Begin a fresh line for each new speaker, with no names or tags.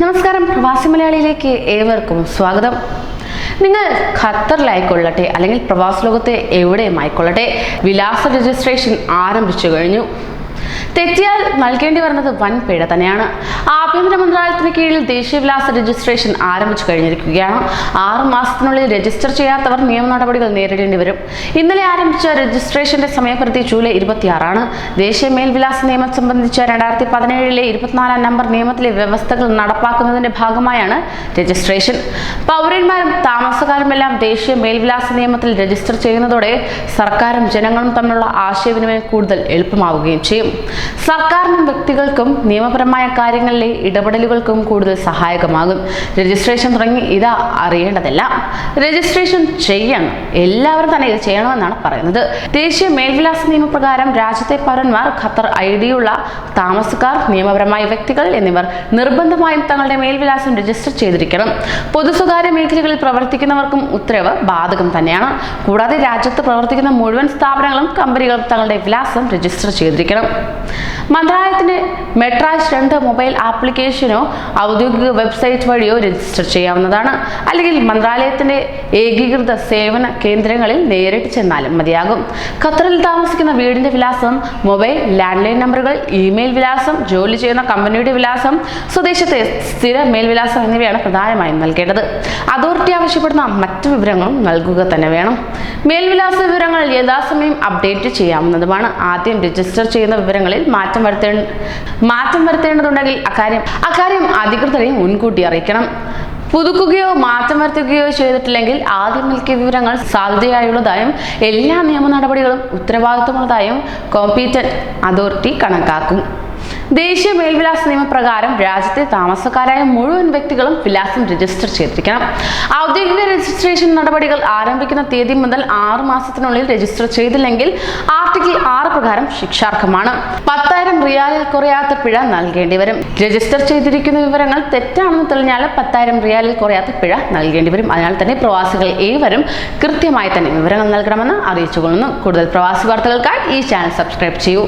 നമസ്കാരം. പ്രവാസി മലയാളിയിലേക്ക് ഏവർക്കും സ്വാഗതം. നിങ്ങൾ ഖത്തറിലായിക്കൊള്ളട്ടെ അല്ലെങ്കിൽ പ്രവാസ ലോകത്തെ എവിടെയും ആയിക്കൊള്ളട്ടെ വിലാസ രജിസ്ട്രേഷൻ ആരംഭിച്ചു കഴിഞ്ഞു. തെറ്റിയാൽ നൽകേണ്ടി വരുന്നത് വൻ പിഴ തന്നെയാണ്. ആഭ്യന്തര മന്ത്രാലയത്തിന് കീഴിൽ ദേശീയ വിലാസ രജിസ്ട്രേഷൻ ആരംഭിച്ചു കഴിഞ്ഞിരിക്കുകയാണ്. ആറ് മാസത്തിനുള്ളിൽ രജിസ്റ്റർ ചെയ്യാത്തവർ നിയമ നടപടികൾ നേരിടേണ്ടി വരും. ഇന്നലെ ആരംഭിച്ച രജിസ്ട്രേഷന്റെ സമയപരിധി ജൂലൈ ഇരുപത്തിയാറാണ്. ദേശീയ മേൽവിലാസ നിയമം സംബന്ധിച്ച രണ്ടായിരത്തി പതിനേഴിലെ ഇരുപത്തിനാലാം നമ്പർ നിയമത്തിലെ വ്യവസ്ഥകൾ നടപ്പാക്കുന്നതിന്റെ ഭാഗമായാണ് രജിസ്ട്രേഷൻ. പൗരന്മാരും താമസക്കാരുമെല്ലാം ദേശീയ മേൽവിലാസ നിയമത്തിൽ രജിസ്റ്റർ ചെയ്യുന്നതോടെ സർക്കാരും ജനങ്ങളും തമ്മിലുള്ള ആശയവിനിമയം കൂടുതൽ എളുപ്പമാവുകയും ചെയ്യും. സർക്കാരിനും വ്യക്തികൾക്കും നിയമപരമായ കാര്യങ്ങളിലെ ഇടപെടലുകൾക്കും കൂടുതൽ സഹായകമാകും. രജിസ്ട്രേഷൻ തുടങ്ങി ഇതാ അറിയേണ്ടതല്ല. രജിസ്ട്രേഷൻ ചെയ്യണം. എല്ലാവരും തന്നെ ഇത് ചെയ്യണമെന്നാണ് പറയുന്നത്. ദേശീയ മേൽവിലാസ നിയമപ്രകാരം രാജ്യത്തെ പൗരന്മാർ ഖത്തർ ഐ ഡിയുള്ള താമസക്കാർ നിയമപരമായ വ്യക്തികൾ എന്നിവർ നിർബന്ധമായും തങ്ങളുടെ മേൽവിലാസം രജിസ്റ്റർ ചെയ്തിരിക്കണം. പൊതു സ്വകാര്യ മേഖലകളിൽ പ്രവർത്തിക്കുന്നവർക്കും ഉത്തരവ് ബാധകം തന്നെയാണ്. കൂടാതെ രാജ്യത്ത് പ്രവർത്തിക്കുന്ന മുഴുവൻ സ്ഥാപനങ്ങളും കമ്പനികളും തങ്ങളുടെ വിലാസം രജിസ്റ്റർ ചെയ്തിരിക്കണം. മന്ത്രാലയത്തിന്റെ മെട്രാസ് രണ്ട് മൊബൈൽ ആപ്ലിക്കേഷനോ ഔദ്യോഗിക വെബ്സൈറ്റ് വഴിയോ രജിസ്റ്റർ ചെയ്യാവുന്നതാണ്. അല്ലെങ്കിൽ മന്ത്രാലയത്തിന്റെ ഏകീകൃത സേവന കേന്ദ്രങ്ങളിൽ നേരിട്ട് ചെന്നാലും മതിയാകും. ഖത്തറിൽ താമസിക്കുന്ന വീടിന്റെ വിലാസം മൊബൈൽ ലാൻഡ് ലൈൻ നമ്പറുകൾ ഇമെയിൽ വിലാസം ജോലി ചെയ്യുന്ന കമ്പനിയുടെ വിലാസം സ്വദേശത്തെ സ്ഥിര മേൽവിലാസം എന്നിവയാണ് പ്രധാനമായും നൽകേണ്ടത്. അതോറിറ്റി ആവശ്യപ്പെടുന്ന മറ്റു വിവരങ്ങളും നൽകുക തന്നെ വേണം. മേൽവിലാസ വിവരങ്ങൾ യഥാസമയം അപ്ഡേറ്റ് ചെയ്യാവുന്നതുമാണ്. ആദ്യം രജിസ്റ്റർ ചെയ്യുന്ന വിവരങ്ങളിൽ മാറ്റം വരുത്തേ മാറ്റം വരുത്തേണ്ടതുണ്ടെങ്കിൽ അക്കാര്യം അക്കാര്യം അധികൃതരെ മുൻകൂട്ടി അറിയിക്കണം. പുതുക്കുകയോ മാറ്റം വരുത്തുകയോ ചെയ്തിട്ടില്ലെങ്കിൽ ആദ്യം നൽകിയ വിവരങ്ങൾ സാധ്യതയായുള്ളതായും എല്ലാ നിയമ നടപടികളും ഉത്തരവാദിത്തമുള്ളതായും കോമ്പീറ്റന്റ് അതോറിറ്റി കണക്കാക്കും. ദേശീയ മേൽവിലാസ നിയമപ്രകാരം രാജ്യത്തെ താമസക്കാരായ മുഴുവൻ വ്യക്തികളും വിലാസം രജിസ്റ്റർ ചെയ്തിരിക്കണം. ഔദ്യോഗിക രജിസ്ട്രേഷൻ നടപടികൾ ആരംഭിക്കുന്ന തീയതി മുതൽ ആറ് മാസത്തിനുള്ളിൽ രജിസ്റ്റർ ചെയ്തില്ലെങ്കിൽ ആർട്ടിക്കിൾ ആറ് പ്രകാരം ശിക്ഷാർഹമാണ്. പത്തായിരം റിയാലിൽ കുറയാത്ത പിഴ നൽകേണ്ടി വരും. രജിസ്റ്റർ ചെയ്തിരിക്കുന്ന വിവരങ്ങൾ തെറ്റാണെന്ന് തെളിഞ്ഞാൽ പത്തായിരം റിയാലിൽ കുറയാത്ത പിഴ നൽകേണ്ടി വരും. അതിനാൽ തന്നെ പ്രവാസികൾ ഏവരും കൃത്യമായി തന്നെ വിവരങ്ങൾ നൽകണമെന്ന് അറിയിച്ചുകൊള്ളുന്നു. കൂടുതൽ പ്രവാസി വാർത്തകൾക്കായി ഈ ചാനൽ സബ്സ്ക്രൈബ് ചെയ്യൂ.